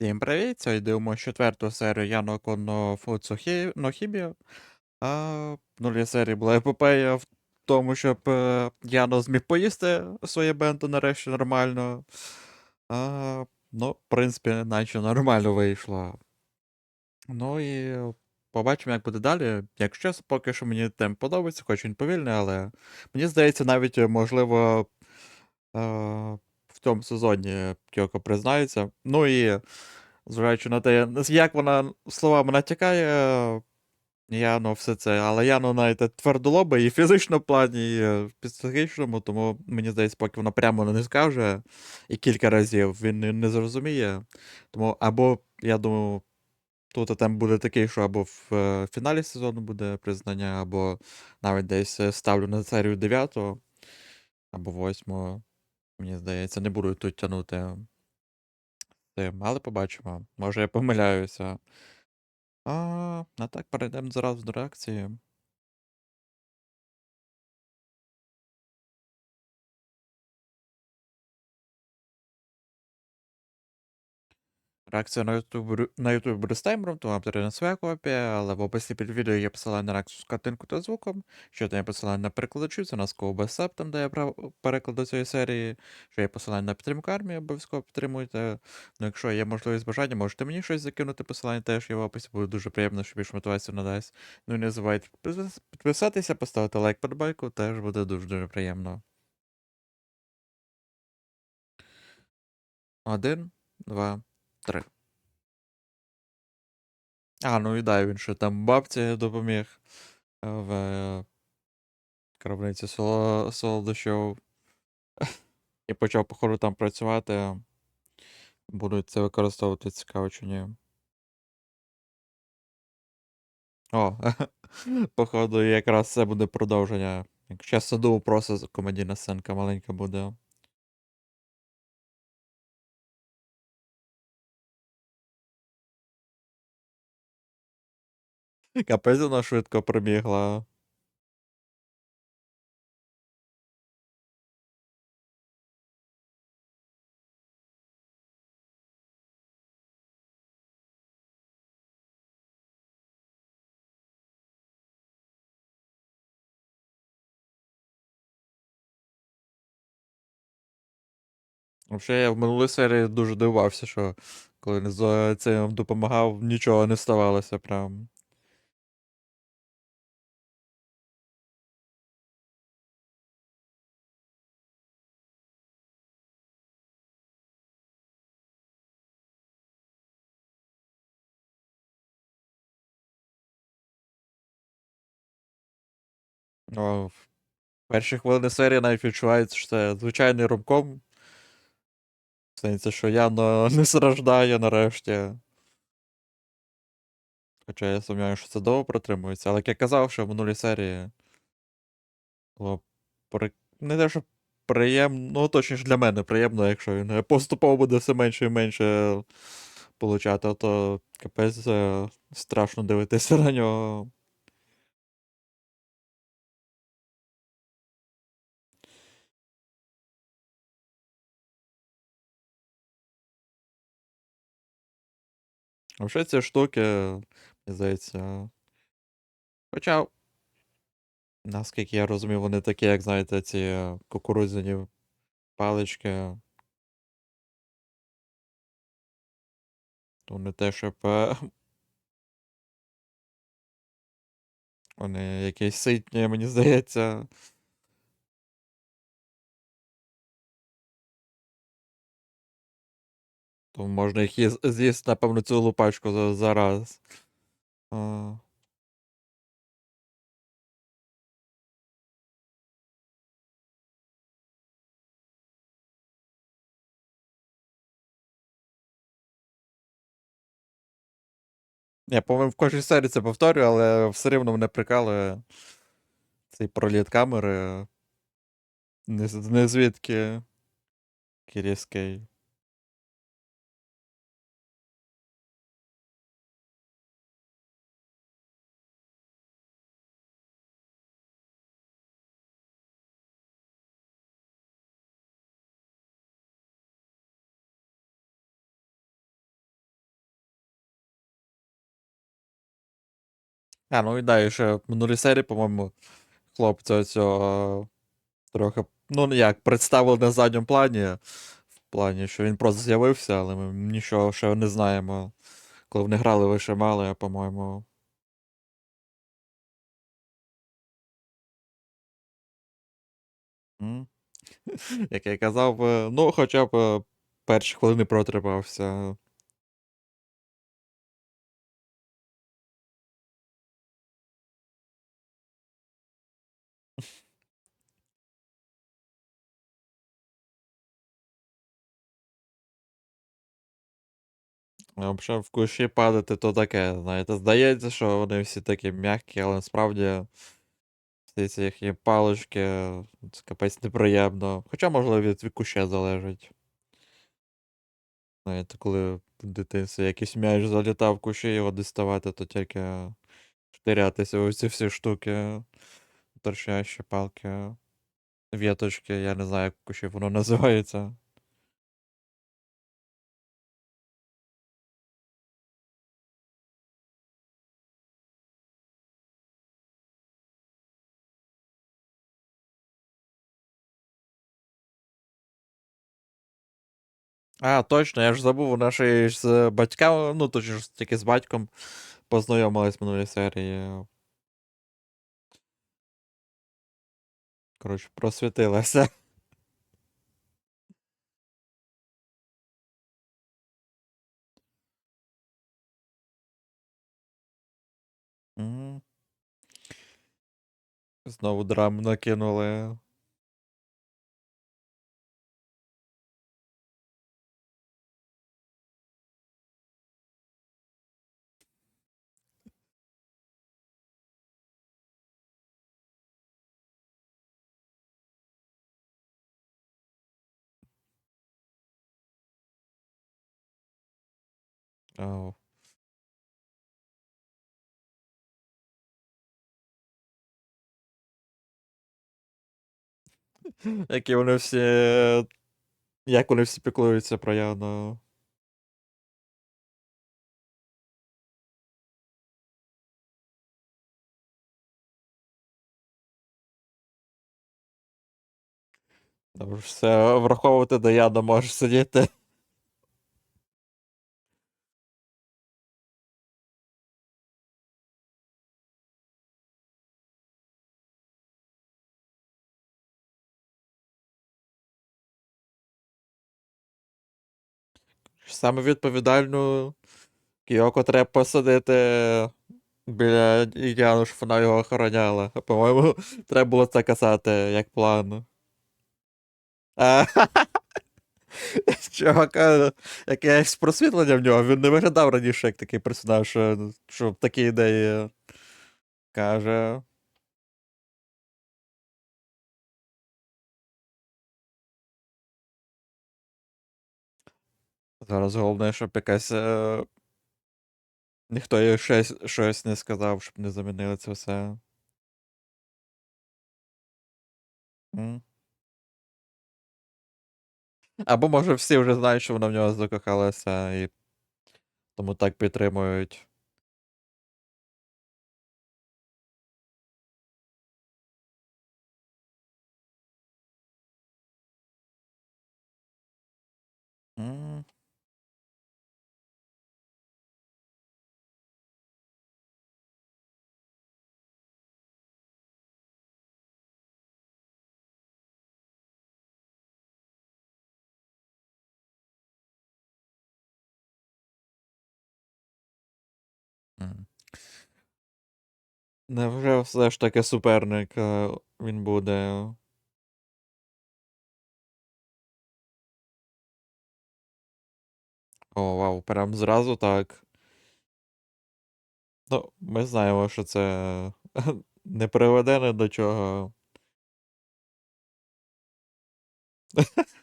Всім привіт! Сьогодні дивимося четверту серію Яно Конно Фуцухі Нохібі. А нулі серії була епопея в тому, щоб е, Яно зміг поїсти своє бенто нарешті нормально. А, ну, в принципі, наче нормально вийшло. Ну і побачимо, як буде далі. Якщо поки що мені темп подобається, хоч він повільний, але мені здається, навіть е, можливо. е, в цьому сезоні Кьоко признається. Ну і зважаючи на те, як вона словами натякає, Яно все це, але Яно навіть твердолоба і в фізичному плані, і в психічному, тому мені здається, поки вона прямо не скаже і кілька разів він не, зрозуміє. Тому або, я думаю, тут там буде такий, що або в е, фіналі сезону буде признання, або навіть десь е, ставлю на серію 9 або 8 Мені здається, не буду тут тягнути цим, але побачимо. Може я помиляюся. А, а так перейдемо зразу до реакції. Реакція на YouTube, на YouTube буде з таймером, тому потрібна своя копія, але в описі під відео є посилання на реакцію з картинкою та звуком, що там є посилання на перекладачів, це нас CoBSAP, там де я переклад до цієї серії, що є посилання на підтримку армії, обов'язково підтримуйте. Ну, якщо є можливість бажання, можете мені щось закинути, посилання теж є в описі, буде дуже приємно, що більш мотивацію надасть. Ну і не забувайте підписатися, поставити лайк під байку, теж буде дуже-дуже приємно. Один, два, три. А, ну і да, він ще там бабці допоміг е, в е, крамниці солодощів. І почав, походу, там працювати. Будуть це використовувати цікаво чи ні. О, походу, якраз це буде продовження. Якщо саду просто комедійна сценка маленька буде. Капець вона швидко прибігла. Взагалі, я в минулій серії дуже дивувався, що коли не з цим допомагав, нічого не ставалося прям. В перші хвилини серії навіть відчувається, що це звичайний ромком. В сенсі, що Яно не страждає нарешті. Хоча я сумніваюся, що це довго протримується, але як я казав, що в минулій серії було при... не те, що приємно, ну точніше для мене приємно, якщо він поступово буде все менше і менше получати, то капець е, страшно дивитися на нього. Взагалі ці штуки, мені здається. Хоча, наскільки я розумію, вони такі, як знаєте, ці кукурудзяні палички. То не те, щоб. Вони якісь ситні, мені здається. То можна їх з'їсти, напевно, цілу пачку за, за. А, Я, по-моєму, в кожній серії це повторюю, але все рівно мене прикалує цей проліт камери. Не, не звідки Кіріскей. А, ну і да, і ще в минулій серії, по-моєму, хлопця цього трохи, ну як, представили на задньому плані. В плані, що він просто з'явився, але ми нічого ще не знаємо. Коли вони грали, ви ще мали, по-моєму. Як я казав, е, ну, хоча б е, перші хвилини протримався. Взагалі в кущі падати то таке, знаєте, здається, що вони всі такі м'які, але насправді всі ці їхні палички, це капець неприємно. Хоча, можливо, від куща залежить. Знаєте, коли в дитинстві якийсь м'яч залітав в кущі, його діставати, то тільки штирятися ось ці всі штуки, торчащі палки, віточки, я не знаю, як в кущі воно називається. А, точно, я ж забув, вона й з батьками, ну точніше тільки з батьком познайомилась в минулій серії. Коротше, просвітилася. Знову драму накинули. Ау. Які вони всі. Як вони всі піклуються про Яну. Все враховувати, де Яна може сидіти. Саме відповідальну Кіоко треба посадити біля Яну, щоб вона його охороняла. По-моєму, треба було це казати, як план. Чувака, якесь просвітлення в нього, він не виглядав раніше як такий персонаж, що, що такі ідеї каже. Зараз головне, щоб якась. Е... Ніхто їй щось, щось не сказав, щоб не замінили це все. Або може всі вже знають, що вона в нього закохалася, і тому так підтримують. Невже все ж таки суперник е, він буде? О, вау, прям зразу так. Ну, ми знаємо, що це не приведе ні до чого.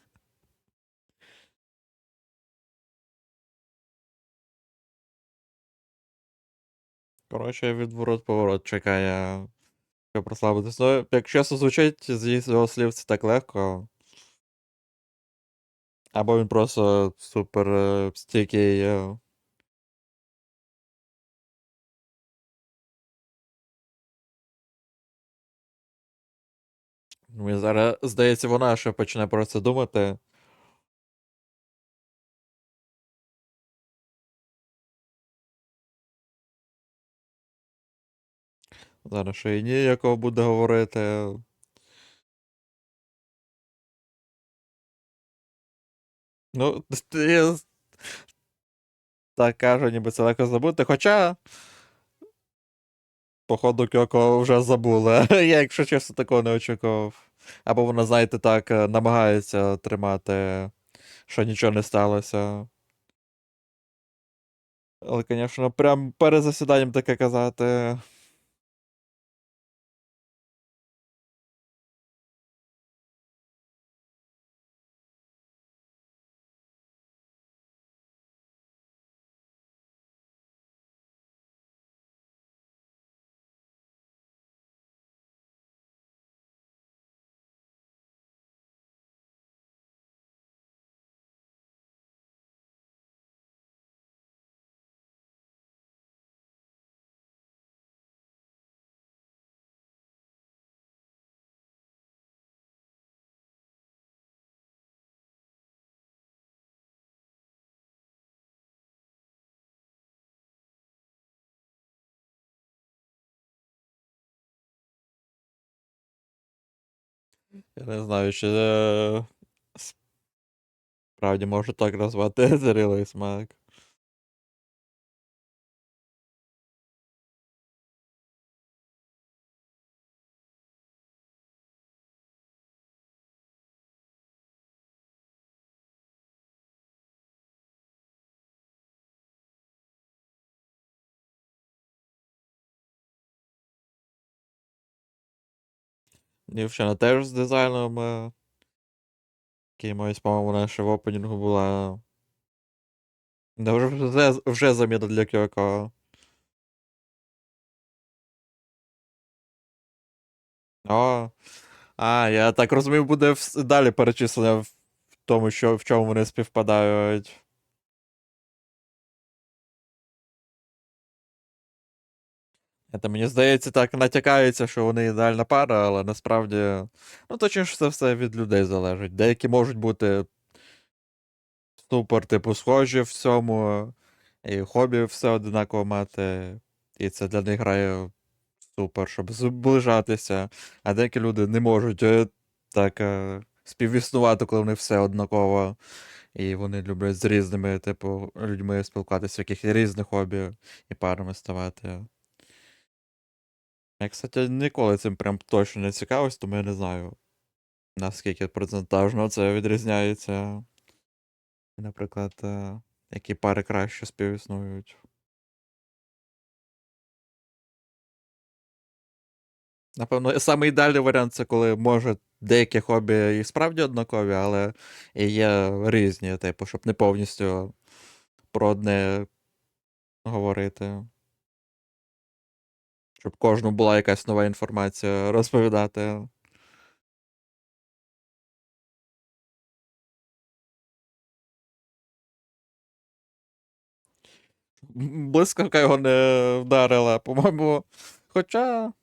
Коротше, відворот поворот чекає, щоб прослабитись. Ну, як чесно звучить, з його слів це так легко. Або він просто супер е, стійкий. Е. Мені зараз здається, вона ще почне про це думати. Зараз ще і ніякого буде говорити. Ну, я так кажу, ніби це легко забути. Хоча, походу, Кьоко вже забула. Я, якщо чесно, такого не очікував. Або вона, знаєте, так, е, намагається тримати, що нічого не сталося. Але, звісно, прям перед засіданням таке казати. Я не знаю, чи е, справді можу так назвати зрілий смак. Дівчина теж з дизайном. е, Якимось, по-моєму, вона ще в опенінгу була. Да вже, вже, заміна для Кьоко. О. А, я так розумію, буде далі перечислення в тому, що, в чому вони співпадають. Це мені здається, так натякається, що вони ідеальна пара, але насправді. Ну, точніше, це все від людей залежить. Деякі можуть бути супер, типу, схожі в цьому, і хобі все одинаково мати. І це для них грає супер, щоб зближатися. А деякі люди не можуть е, так е, співіснувати, коли вони все однаково. І вони люблять з різними, типу, людьми спілкуватися, в яких різних хобі і парами ставати. Я, кстати, ніколи цим прям точно не цікавився, тому я не знаю, наскільки процентажно це відрізняється. Наприклад, е, які пари краще співіснують. Напевно, саме ідеальний варіант це коли може деякі хобі і справді однакові, але і є різні, типу, щоб не повністю про одне говорити. Щоб кожну була якась нова інформація розповідати. Блискавка його не вдарила, по-моєму. Хоча.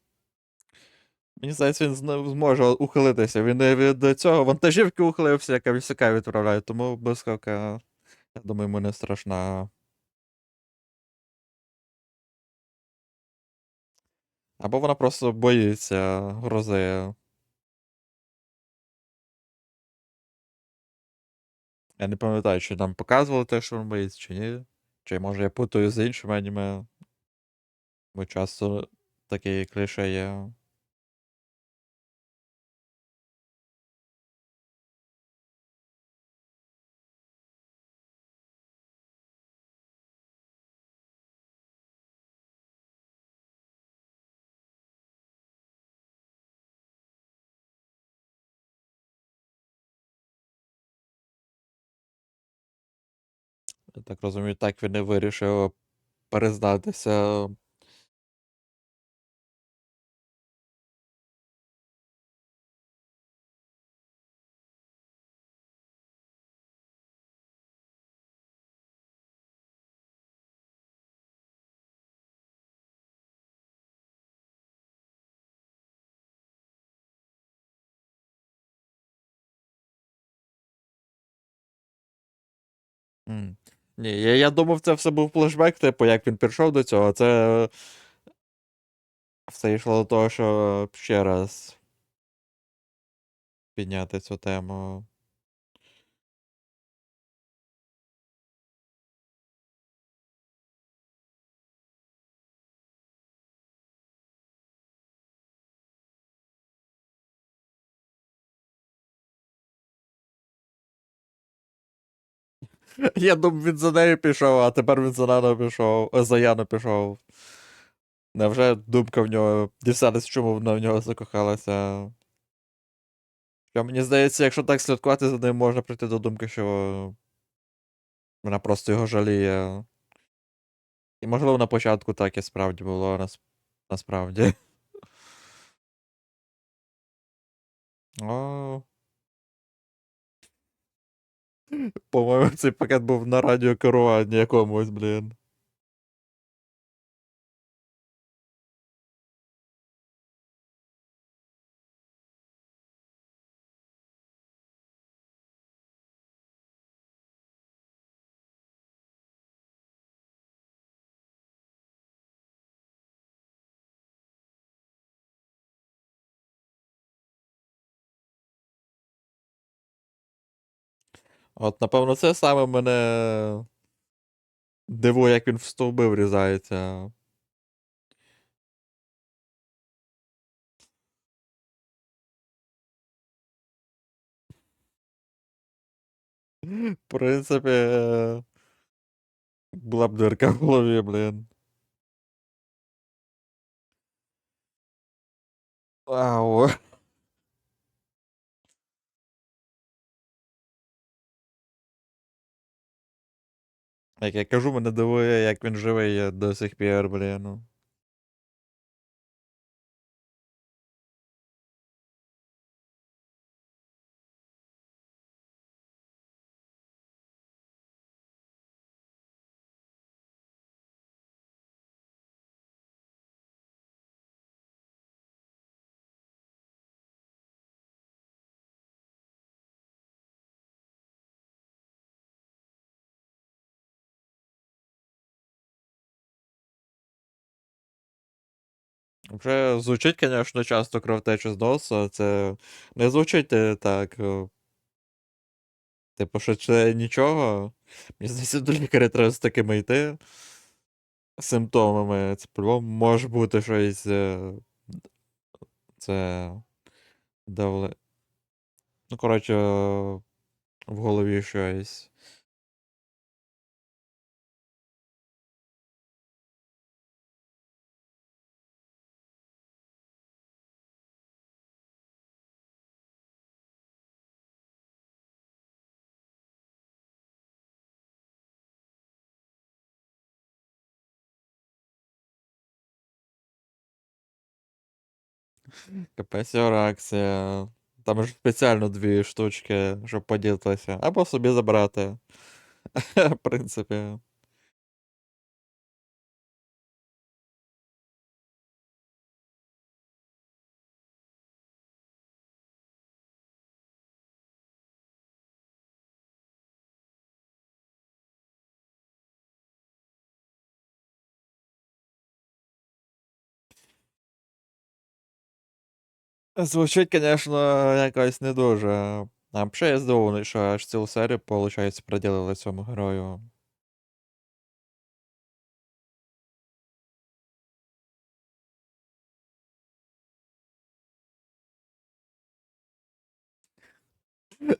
Мені здається, він зможе ухилитися. Він від цього вантажівки ухилився, яка вісяка відправляє, тому блискавка, я думаю, йому не страшна. Або вона просто боїться грози. Я не пам'ятаю, чи нам показували те, що він боїться, чи ні. Чи може я путаю з іншими аніме. Бо часто такі кліше є. Так розумію, так він і вирішив перездатися. Ні, я, я думав, це все був флешбек, типу, як він прийшов до цього. Це все йшло до того, що ще раз підняти цю тему. Я думав, він за нею пішов, а тепер він за Нано пішов. е, За Яну пішов. Невже думка в нього дісталась, чому вона в нього закохалася? Що мені здається, якщо так слідкувати за ним, можна прийти до думки, що вона просто його жаліє. І можливо на початку так і справді було нас... насправді. О. По-моєму, цей пакет був на радіокеруванні якомусь, блін. От, напевно, це саме мене дивує, як він в стовби врізається. В принципі, е, була б дирка в голові, блін. Вау. Як я кажу, мене дивує, як він живий до сих пір, блін. ну. Вже звучить, звісно, часто кровотеча з носа. Це не звучить е, так. е, Типу, що це нічого. Мені здається, до лікаря треба з такими йти. Симптомами. Це по-любому може бути щось. е, Це. Давле. Ну, коротше, в голові щось. Капець реакція. Там ж спеціально дві штучки, щоб поділитися. Або собі забрати. В принципі. Звучить, звісно, якось не дуже. А взагалі я здивований, що аж цілу серію, виходить, приділили цьому герою.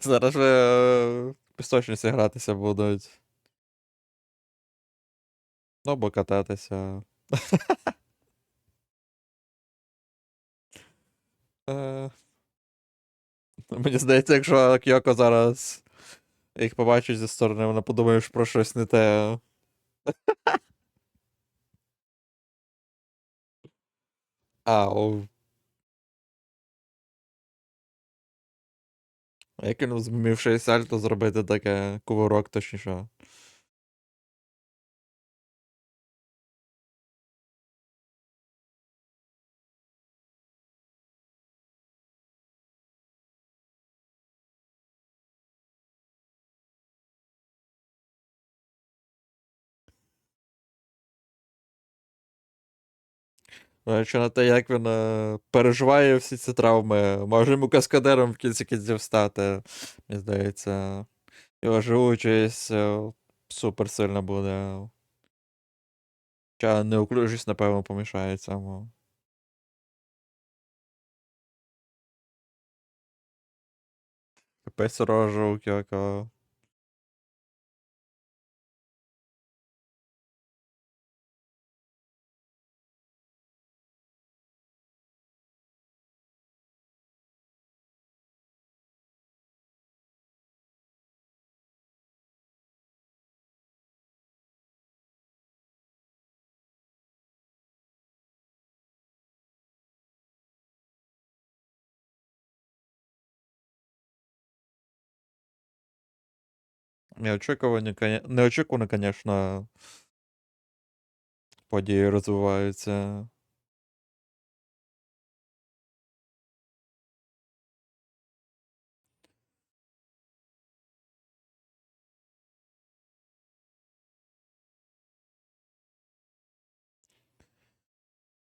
Зараз е, пісочниці гратися будуть. Ну, або кататися. Е, Мені здається, якщо Кьоко зараз їх побачить зі сторони, вона подумає, про щось не те. Ау. Як він змів 6 сальто зробити таке кувырок, точніше. Чи на те, як він е, переживає всі ці травми, може йому каскадером в кінці кінців стати. Мені здається, його живучість е, супер сильна буде. Хоча неуклюжість, напевно, помішає цьому. Капець рожа у Неочікувані, коня- неочікувано, звісно, події розвиваються.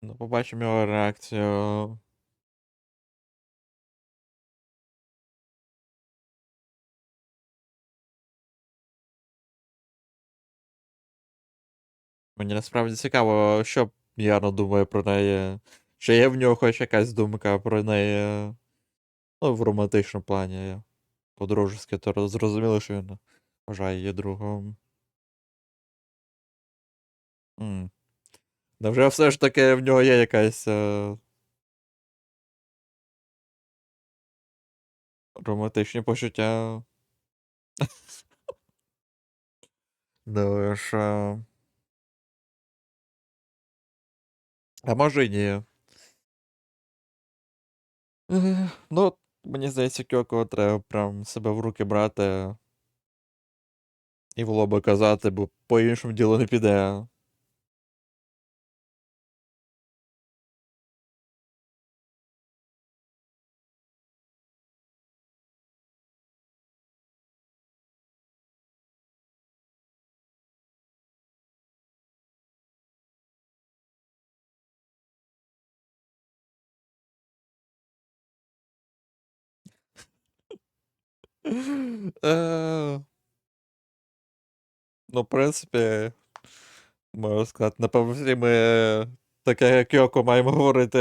Ну, побачимо його реакцію. Мені насправді цікаво, що Яна думає про неї. Чи є в нього хоч якась думка про неї. Ну, в романтичному плані. По-дружески, то зрозуміло, що він вважає її другом. М. Невже все ж таки в нього є якась. Е... Романтичні почуття. Ну, А може і ні. Ну, мені здається, Кьоко треба прям себе в руки брати. І в лоба казати, бо по-іншому діло не піде. Ну, в принципі, можна сказати, напевно, всі ми таке, як Йоко, маємо говорити.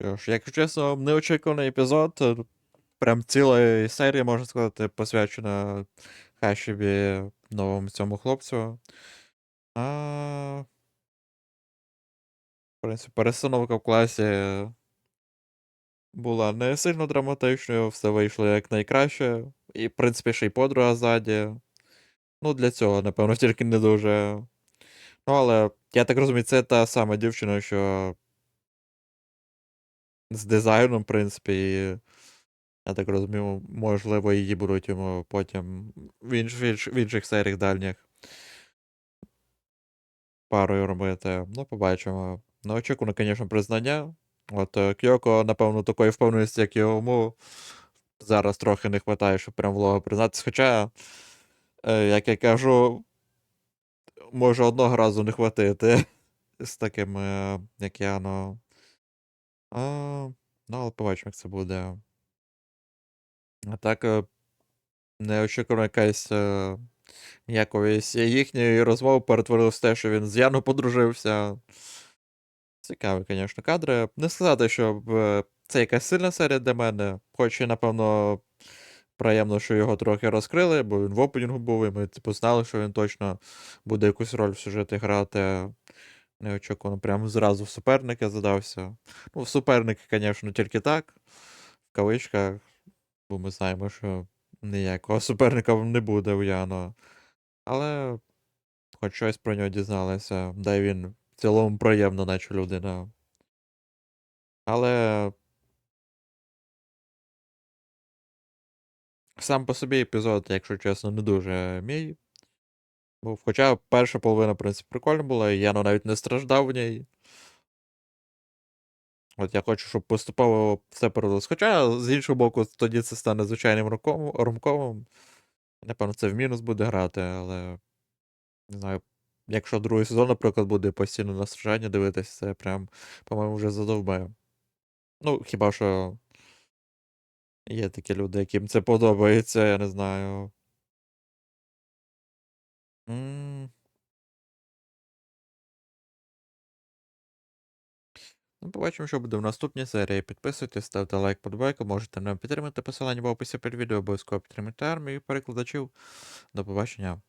Ж, якщо чесно, неочікуваний епізод. е, Прям ціла серія, можна сказати, посвячена Хашібі новому цьому хлопцю. А... В принципі, перестановка в класі була не сильно драматичною, все вийшло як найкраще. І, в принципі, ще й подруга ззаді. Ну, для цього, напевно, тільки не дуже. Ну, але я так розумію, це та сама дівчина, що з дизайном, в принципі, і я так розумію, можливо, її будуть йому потім в, інш, в, інш, в інших серіях дальніх. парою робити. Ну, побачимо. Ну, очікую, звісно, признання. От е, Кьоко, напевно, такої впевненості, як йому, зараз трохи не вистачає, щоб прям влого признатися. Хоча, е, як я кажу, може одного разу не хватити з таким, е, як я, ну. А, ну, але побачимо, як це буде. А так, е, неочікувано якась якоїсь їхньої розмови перетворилось в те, що він з Яну подружився. Цікаві, звісно, кадри. Не сказати, що е, це якась сильна серія для мене, хоч і, напевно, приємно, що його трохи розкрили, бо він в опенінгу був, і ми типу, знали, що він точно буде якусь роль в сюжеті грати. Неочікувано, прямо зразу в суперники задався. Ну, в суперники, звісно, тільки так, в кавичках, бо ми знаємо, що ніякого суперника не буде у Яно. Але хоч щось про нього дізналися, й він в цілому приємна, наче людина. Але сам по собі епізод, якщо чесно, не дуже мій. Був. Хоча перша половина, в принципі, прикольна була, і Яно навіть не страждав в ній. От я хочу, щоб поступово все передалось. Хоча, з іншого боку, тоді це стане звичайним ромком- ромкомом. Напевно, це в мінус буде грати, але. Не знаю. Якщо другий сезон, наприклад, буде постійно на страждання дивитися, це прям, по-моєму, вже задовбає. Ну, хіба що. Є такі люди, яким це подобається, я не знаю. Ну, побачимо, що буде в наступній серії. Підписуйтесь, ставте лайк, подобайку, можете нам підтримати посилання в описі під відео, обов'язково підтримати армію перекладачів. До побачення.